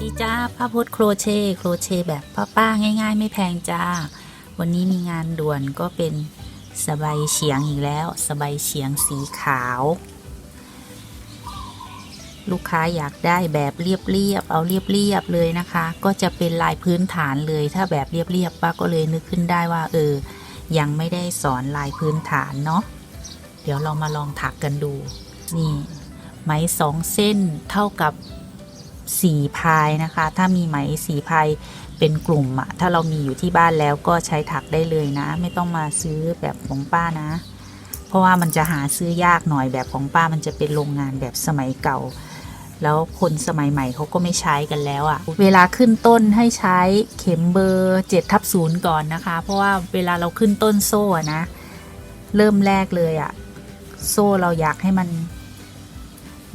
ดีจ้าป้าพุธโครเชต์โครเชต์แบบป้าๆง่าย ๆ ไม่แพงจ้า วันนี้มีงานด่วนก็เป็นสบายเฉียงอีกแล้ว สบายเฉียงสีขาว ลูกค้าอยากได้แบบเรียบๆเอาเรียบๆเลยนะคะ ก็จะเป็นลายพื้นฐานเลย ถ้าแบบเรียบๆป้าก็เลยนึกขึ้นได้ว่า เออ ยังไม่ได้สอนลายพื้นฐานเนาะเดี๋ยวเรามาลองถักกันดู นี่ ไหมสองเส้นเท่ากับ สีพายนะคะ ถ้ามีไหมสีพายเป็นกลุ่มอะถ้าเรามีอยู่ที่บ้านแล้วก็ใช้ถักได้เลยนะ ไม่ต้องมาซื้อแบบของป้านะ เพราะว่ามันจะหาซื้อยากหน่อยแบบของป้ามันจะเป็นโรงงานแบบสมัยเก่า แล้วคนสมัยใหม่เขาก็ไม่ใช้กันแล้วอะเวลาขึ้นต้นให้ใช้เข็มเบอร์7ทับศูนย์ก่อนนะคะ เพราะว่าเวลาเราขึ้นต้นโซ่นะ เริ่มแรกเลยอะโซ่เราอยากให้มัน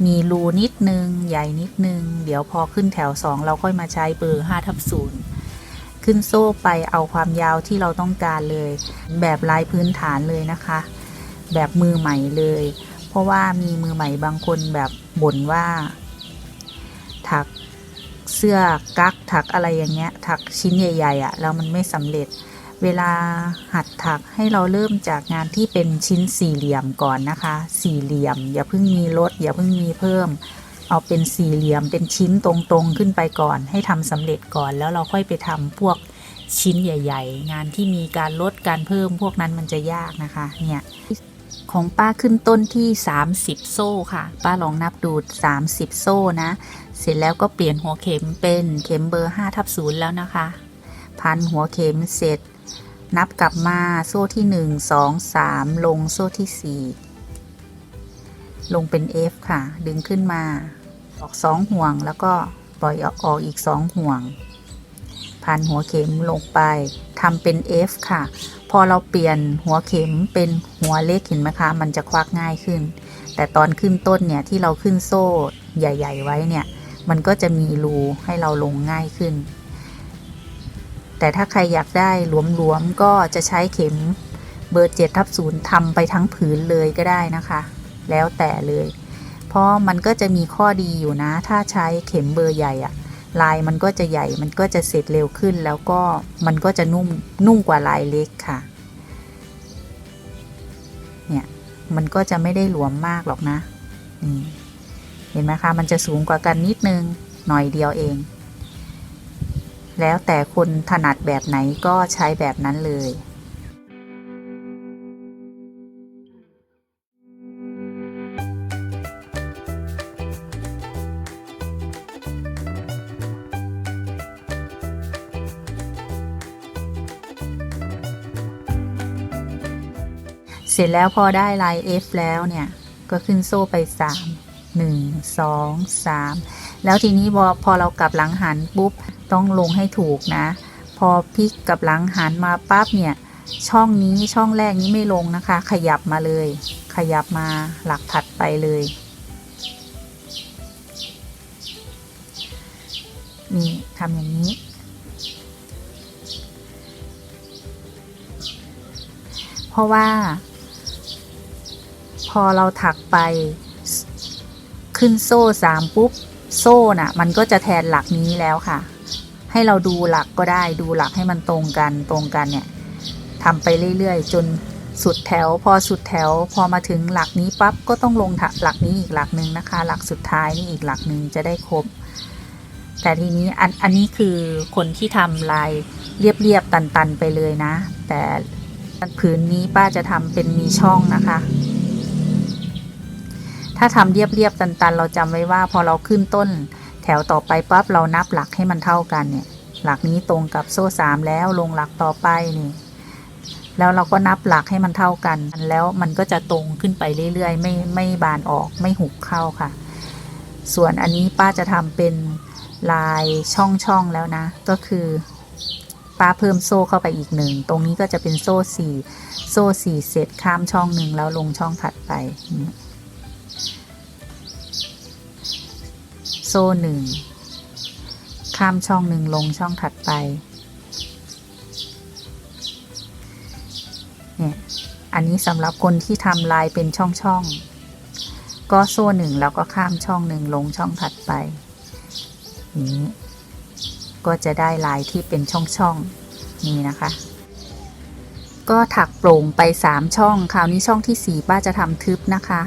มีรูนิดนึง ใหญ่นิดนึง เดี๋ยวพอขึ้นแถว 2 เราค่อยมาใช้เบอร์5ทับ0ขึ้นโซ่ไปเอาความยาวที่เราต้องการเลย แบบลายพื้นฐานเลยนะคะ แบบมือใหม่เลย เพราะว่ามีมือใหม่บางคนแบบบ่นว่า ถักเสื้อกั๊กถักอะไรอย่างเงี้ย ถักชิ้นใหญ่ ๆอะ่ะแล้วมันไม่สำเร็จ เวลาหัดถักให้เราเริ่มจากงานที่เป็นชิ้นสี่เหลี่ยมก่อนนะคะ สี่เหลี่ยม อย่าเพิ่งมีลดอย่าเพิ่งมีเพิ่ม เอาเป็นสี่เหลี่ยมเป็นชิ้นตรงๆขึ้นไปก่อน ให้ทำสำเร็จก่อนแล้วเราค่อยไปทำพวกชิ้นใหญ่ ๆ งานที่มีการลดการเพิ่มพวกนั้นมันจะยากนะคะเนี่ยของป้าขึ้นต้นที่ 30 โซ่ค่ะ ป้าลองนับดู 30 โซ่นะ เสร็จแล้วก็เปลี่ยนหัวเข็มเป็นเข็มเบอร์5ทับ0แล้วนะคะ พันหัวเข็มเสร็จ นับกลับมาโซ่ที่ 1 2 3 ลงโซ่ที่ 4 ลงเป็น F ค่ะ ดึงขึ้นมา ออก 2 ห่วงแล้วก็ปล่อยออกออกอีก 2 ห่วง พันหัวเข็มลงไปทำเป็น F ค่ะ พอเราเปลี่ยนหัวเข็มเป็นหัวเล็กเห็นไหมคะ มันจะควักง่ายขึ้น แต่ตอนขึ้นต้นเนี่ยที่เราขึ้นโซ่ใหญ่ ๆ ไว้เนี่ย มันก็จะมีรูให้เราลงง่ายขึ้น แต่ถ้าใครอยากได้หลวมๆก็จะใช้เข็มเบอร์7ทับศูนย์ทำไปทั้งผืนเลยก็ได้นะคะ แล้วแต่เลย เพราะมันก็จะมีข้อดีอยู่นะ ถ้าใช้เข็มเบอร์ใหญ่อะลายมันก็จะใหญ่มันก็จะเสร็จเร็วขึ้น แล้วก็มันก็จะนุ่มนุ่มกว่าลายเล็กค่ะ เนี่ยมันก็จะไม่ได้หลวมมากหรอกนะนี่เห็นไหมคะ มันจะสูงกว่ากันนิดนึง หน่อยเดียวเอง แล้วแต่คนถนัดแบบไหนก็ใช้แบบนั้นเลยเสร็จแล้วพอได้ลาย F แล้วเนี่ย ก็ขึ้นโซ่ไป 3 1 2 3 แล้วทีนี้พอพอเรากลับหลังหันปุ๊บ ต้องลงให้ถูกนะ พอพลิกกับหลังหันมาปั๊บเนี่ย ช่องนี้ช่องแรกนี้ไม่ลงนะคะ ขยับมาเลย ขยับมาหลักถัดไปเลยนี่ทำอย่างนี้ เพราะว่า พอเราถักไปขึ้นโซ่สามปุ๊บ โซ่น่ะ มันก็จะแทนหลักนี้แล้วค่ะ ให้เราดูหลักก็ได้ดูหลักให้มันตรงกันตรงกันเนี่ยทำไปเรื่อยๆ จนสุดแถว พอสุดแถว พอมาถึงหลักนี้ปั๊บก็ต้องลงหลักนี้อีกหลักหนึ่งนะคะ หลักสุดท้ายนี่อีกหลักหนึ่งจะได้ครบ แต่ทีนี้อันอันนี้คือคนที่ทำลายเรียบๆตันๆไปเลยนะ แต่ผืนนี้ป้าจะทำเป็นมีช่องนะคะ ถ้าทำเรียบๆตันๆ เราจำไว้ว่าพอเราขึ้นต้น แถวต่อไปปั๊บเรานับหลักให้มันเท่ากันเนี่ย หลักนี้ตรงกับโซ่สามแล้วลงหลักต่อไปนี่ แล้วเราก็นับหลักให้มันเท่ากัน แล้วมันก็จะตรงขึ้นไปเรื่อยๆ ไม่ไม่บานออกไม่หุบเข้าค่ะ ส่วนอันนี้ป้าจะทำเป็นลายช่องๆแล้วนะ ก็คือป้าเพิ่มโซ่เข้าไปอีกหนึ่ง ตรงนี้ก็จะเป็นโซ่สี่ โซ่สี่เสร็จข้ามช่องหนึ่งแล้วลงช่องถัดไป ซ่หนึ่ง ข้ามช่องหนึ่งลงช่องถัดไป เนี่ย อันนี้สำหรับคนที่ทำลายเป็นช่องๆก็โซ่หนึ่งแล้วก็ข้ามช่องหนึ่งลงช่องถัดไป นี้ ก็จะได้ลายที่เป็นช่องๆนี่นะคะก็ถักโปร่งไป 3 ช่อง คราวนี้ช่องที่ 4 ป้าจะทำทึบนะคะ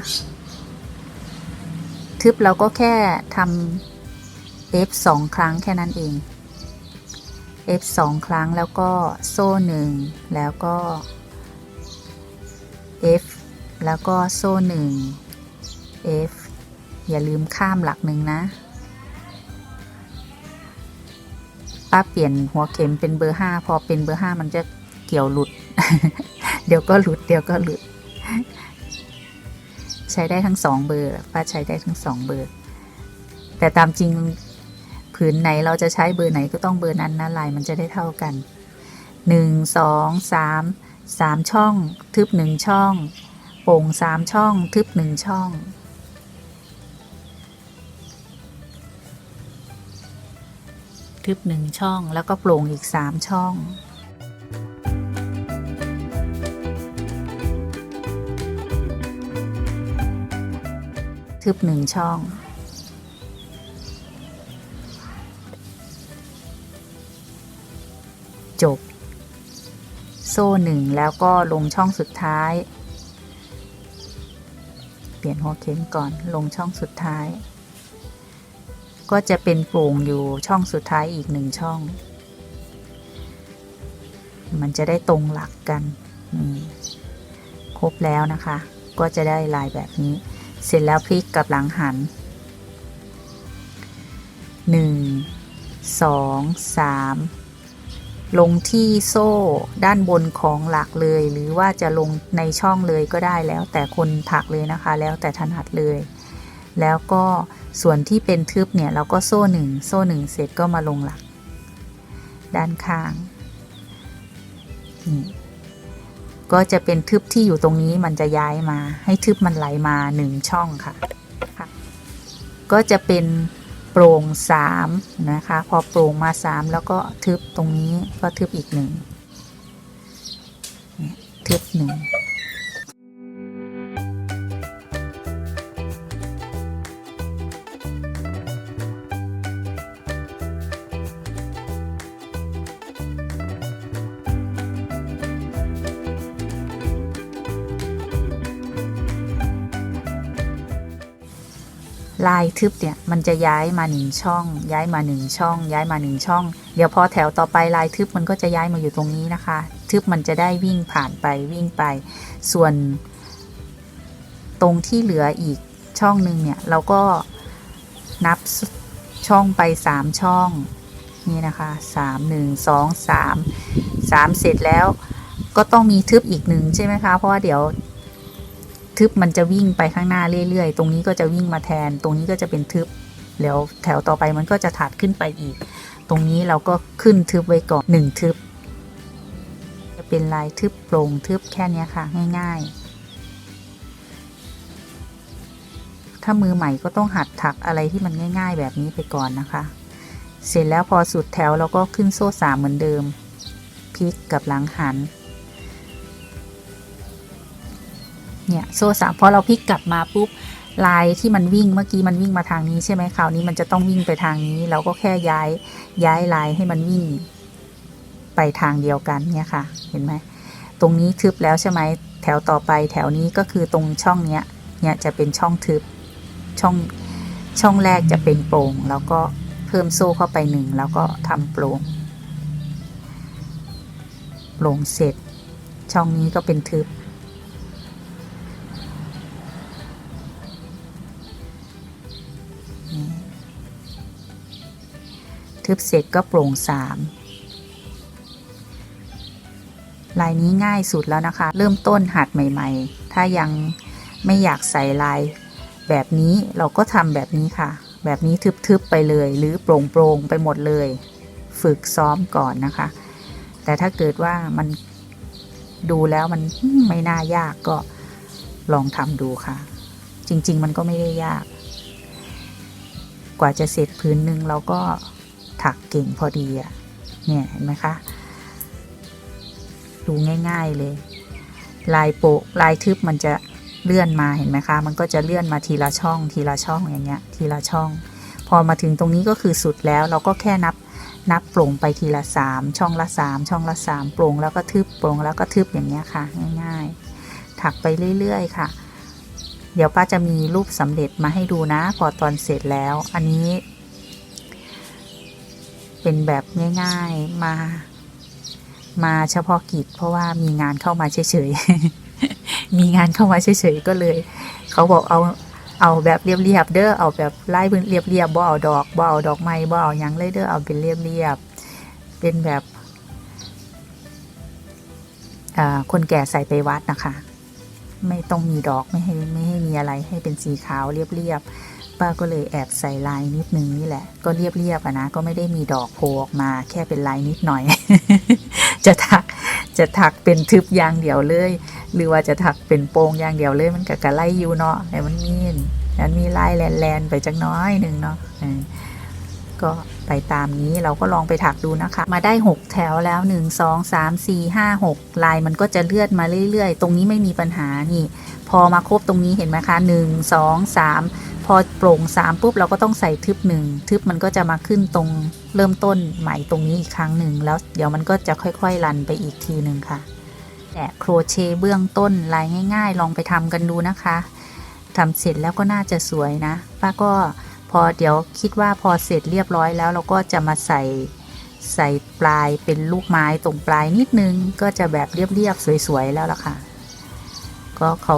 ทึบเราก็แค่ทำ F 2 ครั้งแค่นั้นเอง F 2 ครั้งแล้วก็โซ่หนึ่งแล้วก็ F แล้วก็โซ่หนึ่ง F อย่าลืมข้ามหลักหนึ่งนะป้าเปลี่ยนหัวเข็มเป็นเบอร์5พอเป็นเบอร์5มันจะเกี่ยวหลุด เดี๋ยวก็หลุด เดี๋ยวก็หลุด ใช้ได้ทั้งสองเบอร์ป้าใช้ได้ทั้งสองเบอร์ แต่ตามจริงผืนไหนเราจะใช้เบอร์ไหนก็ต้องเบอร์นั้นนะลายมันจะได้เท่ากันหนึ่งสองสามสามช่อง ทึบหนึ่งช่อง โป่งสามช่อง ทึบหนึ่งช่องทึบหนึ่งช่องแล้วก็โปร่งอีกสามช่อง ทึบหนึ่งช่อง จบ โซ่หนึ่งแล้วก็ลงช่องสุดท้าย เปลี่ยนหัวเข็มก่อนลงช่องสุดท้าย ก็จะเป็นโปร่งอยู่ช่องสุดท้ายอีกหนึ่งช่อง มันจะได้ตรงหลักกัน ครบแล้วนะคะ ก็จะได้ลายแบบนี้ เสร็จแล้วพลิกกับหลังหัน 1 2 3 ลงที่โซ่ด้านบนของหลักเลย หรือว่าจะลงในช่องเลยก็ได้แล้วแต่คนถักเลยนะคะ แล้วแต่ถนัดเลย แล้วก็ส่วนที่เป็นทึบเนี่ยเราก็โซ่หนึ่งโซ่หนึ่งเสร็จก็มาลงหลัก ด้านข้างนี่ ก็จะเป็นทึบที่อยู่ตรงนี้มันจะย้ายมา ให้ทึบมันไหลมาหนึ่งช่องค่ะคะก็จะเป็นโปร่งสามนะคะ พอโปร่งมาสามแล้วก็ทึบตรงนี้ก็ทึบอีกหนึ่งทึบหนึ่ง ลายทึบเนี่ยมันจะย้ายมาหนึ่งช่อง ย้ายมาหนึ่งช่อง ย้ายมาหนึ่งช่อง เดี๋ยวพอแถวต่อไปลายทึบมันก็จะย้ายมาอยู่ตรงนี้นะคะ ทึบมันจะได้วิ่งผ่านไปวิ่งไป ส่วน ตรงที่เหลืออีกช่องหนึ่งเนี่ยเราก็นับช่องไปสามช่องนี่นะคะสามหนึ่งสองสามสามเสร็จแล้วก็ต้องมีทึบอีกหนึ่งใช่ไหมคะ เพราะว่าเดี๋ยว ทึบมันจะวิ่งไปข้างหน้าเรื่อยๆ ตรงนี้ก็จะวิ่งมาแทน ตรงนี้ก็จะเป็นทึบ แล้วแถวต่อไปมันก็จะถัดขึ้นไปอีก ตรงนี้เราก็ขึ้นทึบไว้ก่อนหนึ่งทึบ จะเป็นลายทึบโปร่งทึบแค่นี้ค่ะ ง่ายๆ ถ้ามือใหม่ก็ต้องหัดถักอะไรที่มันง่าย ๆ แบบนี้ไปก่อนนะคะ เสร็จแล้วพอสุดแถวเราก็ขึ้นโซ่สามเหมือนเดิมพลิกกับหลังหัน เนี่ยโซ่สามพอเราพลิกกลับมาปุ๊บลายที่มันวิ่งเมื่อกี้มันวิ่งมาทางนี้ใช่ไหมคราวนี้มันจะต้องวิ่งไปทางนี้ เราก็แค่ย้ายย้ายลายให้มันวิ่งไปทางเดียวกันเนี่ยค่ะ เห็นไหมตรงนี้ทึบแล้วใช่ไหมแถวต่อไปแถวนี้ก็คือตรงช่องเนี้ยเนี่ยจะเป็นช่องทึบช่องช่องแรกจะเป็นโปร่ง แล้วก็เพิ่มโซ่เข้าไปหนึ่งแล้วก็ทำโปร่งโปร่งเสร็จ ช่องนี้ก็เป็นทึบ ทึบเสร็จก็โปร่งสามลายนี้ง่ายสุดแล้วนะคะ เริ่มต้นหัดใหม่ ๆ ถ้ายังไม่อยากใส่ลายแบบนี้เราก็ทำแบบนี้ค่ะ แบบนี้ทึบๆไปเลย หรือโปร่งๆไปหมดเลย ฝึกซ้อมก่อนนะคะ แต่ถ้าเกิดว่ามันดูแล้วมันไม่น่ายากก็ลองทำดูค่ะ จริง ๆ มันก็ไม่ได้ยาก กว่าจะเสร็จพื้นหนึ่งเราก็ ถักเก่งพอดีอะเนี่ยเห็นไหมคะดูง่าย ๆเลย ลายโปะลายทึบมันจะเลื่อนมาเห็นไหมคะ มันก็จะเลื่อนมาทีละช่องทีละช่องอย่างเงี้ย ทีละช่อง พอมาถึงตรงนี้ก็คือสุดแล้วเราก็แค่นับนับโปร่งไปทีละสามช่องละสามช่องละสามโปร่งแล้วก็ทึบโปร่งแล้วก็ทึบอย่างเงี้ยค่ะ ง่ายๆ ถักไปเรื่อยๆ ค่ะ เดี๋ยวป้าจะมีรูปสำเร็จมาให้ดูนะ พอตอนเสร็จแล้ว อันนี้ เป็นแบบง่าย ๆ มา มาเฉพาะกิจ เพราะว่ามีงานเข้ามาเฉยๆ มีงานเข้ามาเฉยๆก็เลย เขาบอกเอาเอาแบบเรียบๆเด้อเอาแบบไล่พื้นเรียบๆบ่เอาดอกบ่เอาดอกไม้บ่เอายังเลยเด้อเอาเป็นเรียบๆเป็นแบบคนแก่ใส่ไปวัดนะคะ ไม่ต้องมีดอกไม่ให้ไม่ให้มีอะไรให้เป็นสีขาวเรียบๆป้าก็เลยแอบใส่ลายนิดนึงนี่แหละ ก็เรียบๆอะนะก็ไม่ได้มีดอกโผล่ออกมา แค่เป็นลายนิดหน่อย จะถักจะถักเป็นทึบยางเดียวเลย หรือว่าจะถักเป็นโปรงยางเดียวเลยมันก็กะไล่อยู่เนาะแต่มันมีนมันมีลายแลนๆไปจักน้อยหนึ่งเนาะ ก็ไปตามนี้เราก็ลองไปถักดูนะคะ มาได้ 6 แถวแล้ว 1 2 3 4 5 6 ลายมันก็จะเลื่อนมาเรื่อยๆ ตรงนี้ไม่มีปัญหานี่ พอมาครบตรงนี้เห็นไหมคะ 1 2 3 พอโปร่ง 3 ปุ๊บ เราก็ต้องใส่ทึบหนึ่งทึบมันก็จะมาขึ้นตรงเริ่มต้นใหม่ตรงนี้อีกครั้งหนึ่งแล้วเดี๋ยวมันก็จะค่อยๆรันไปอีกทีหนึ่งค่ะแต่โครเชต์เบื้องต้นลายง่าย ๆ ลองไปทำกันดูนะคะทำเสร็จแล้วก็น่าจะสวยนะป้าก็ พอเดี๋ยวคิดว่าพอเสร็จเรียบร้อยแล้วเราก็จะมาใส่ใส่ปลายเป็นลูกไม้ตรงปลายนิดนึง ก็จะแบบเรียบๆสวยๆแล้วล่ะค่ะ ก็เขา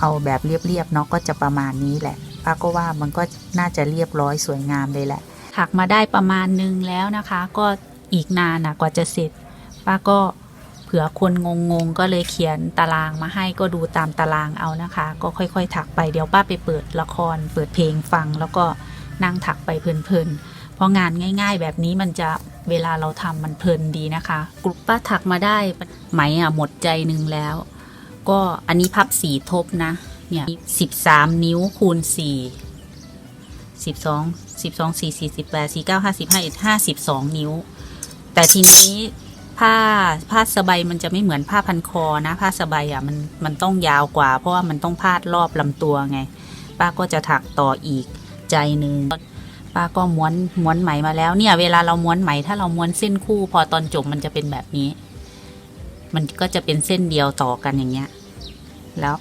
เอาแบบเรียบๆเนาะก็จะประมาณนี้แหละป้าก็ว่ามันก็น่าจะเรียบร้อยสวยงามเลยแหละถักมาได้ประมาณนึงแล้วนะคะ ก็อีกนานนะกว่าจะเสร็จป้าก็ เผื่อคนงงๆก็เลยเขียนตารางมาให้ก็ดูตามตารางเอานะคะ ก็ค่อยๆ ถักไปเดี๋ยวป้าไปเปิดละคร เปิดเพลงฟัง แล้วก็นั่งถักไปเพลินๆ เพราะงานง่าย ๆ แบบนี้มันจะเวลาเราทำมันเพลินดีนะคะ กลุ่มป้าถักมาได้ไหมอะหมดใจหนึ่งแล้ว ก็อันนี้พับสีทบนะเนี่ยสิบสามนิ้วคูณสี่สิบสองสิบสองสี่สี่สิบแปดสี่เก้าห้าสิบห้าเอ็ดห้าสิบสองนิ้ว แต่ทีนี้ ผ้าผ้าสบายมันจะไม่เหมือนผ้าพันคอนะ ผ้าสบายอะมันมันต้องยาวกว่า เพราะว่ามันต้องพาดรอบลำตัวไง ป้าก็จะถักต่ออีกใจหนึ่งป้าก็ม้วนม้วนไหมมาแล้วเนี่ย เวลาเราม้วนไหมถ้าเราม้วนเส้นคู่ พอตอนจบมันจะเป็นแบบนี้ มันก็จะเป็นเส้นเดียวต่อกันอย่างเงี้ย แล้ว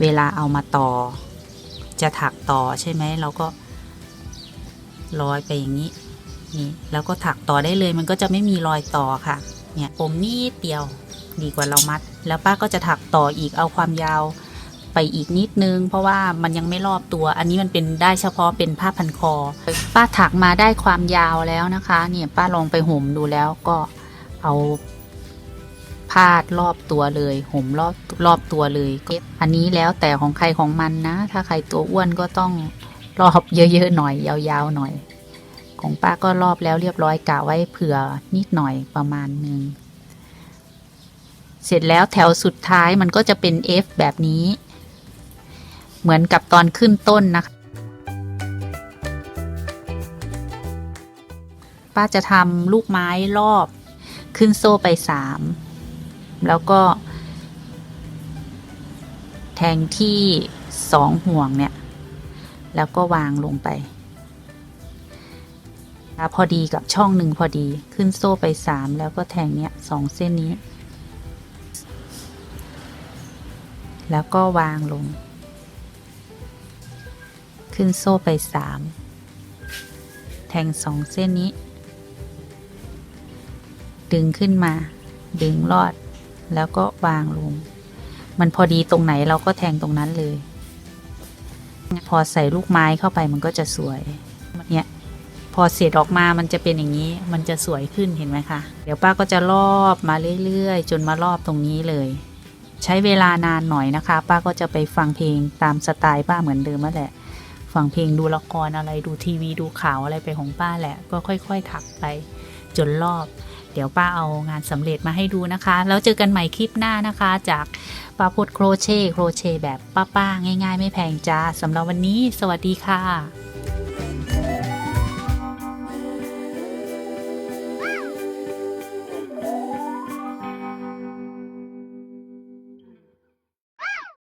เวลาเอามาต่อ จะถักต่อใช่ไหมเราก็ร้อยไปอย่างนี้นี่แล้วก็ถักต่อได้เลยมันก็จะไม่มีรอยต่อค่ะ เนี่ยผมนิดเดียวดีกว่าเรามัด แล้วป้าก็จะถักต่ออีกเอาความยาวไปอีกนิดนึง เพราะว่ามันยังไม่รอบตัว อันนี้มันเป็นได้เฉพาะเป็นผ้าพันคอ ป้าถักมาได้ความยาวแล้วนะคะ เนี่ยป้าลองไปห่มดูแล้วก็เอาพาดรอบตัวเลยห่มรอบรอบตัวเลย อันนี้แล้วแต่ของใครของมันนะ ถ้าใครตัวอ้วนก็ต้องรอบเยอะๆหน่อยยาวๆหน่อย ของป้าก็รอบแล้วเรียบร้อยกะไว้เผื่อนิดหน่อยประมาณหนึ่งเสร็จแล้วแถวสุดท้ายมันก็จะเป็น F แบบนี้ เหมือนกับตอนขึ้นต้นนะคะป้าจะทำลูกไม้รอบขึ้นโซ่ไปสามแล้วก็ แทงที่สองห่วงเนี่ย แล้วก็วางลงไป พอดีกับช่องหนึ่งพอดีขึ้นโซ่ไปสามแล้วก็แทงเนี้ยสองเส้นนี้ แล้วก็วางลง ขึ้นโซ่ไปสามแทงสองเส้นนี้ ดึงขึ้นมา ดึงลอด แล้วก็วางลง มันพอดีตรงไหนเราก็แทงตรงนั้นเลย พอใส่ลูกไม้เข้าไปมันก็จะสวย อเสร็จออกมามันจะเป็นอย่างนี้ มันจะสวยขึ้นเห็นไหมคะ เดี๋ยวป้าก็จะรอบมาเรื่อยๆ จนมารอบตรงนี้เลย ใช้เวลานานหน่อยนะคะ ป้าก็จะไปฟังเพลงตามสไตล์ป้าเหมือนเดิมนั่นแหละฟังเพลงดูละครอะไรดูทีวีดูข่าวอะไรไปของป้าแหละ ก็ค่อยๆถักไปจนรอบ เดี๋ยวป้าเอางานสำเร็จมาให้ดูนะคะ แล้วเจอกันใหม่คลิปหน้านะคะ จากป้าพดโครเช่โครเช่แบบป้าๆง่าย ๆ ไม่แพงจ้าสำหรับวันนี้ สวัสดีค่ะ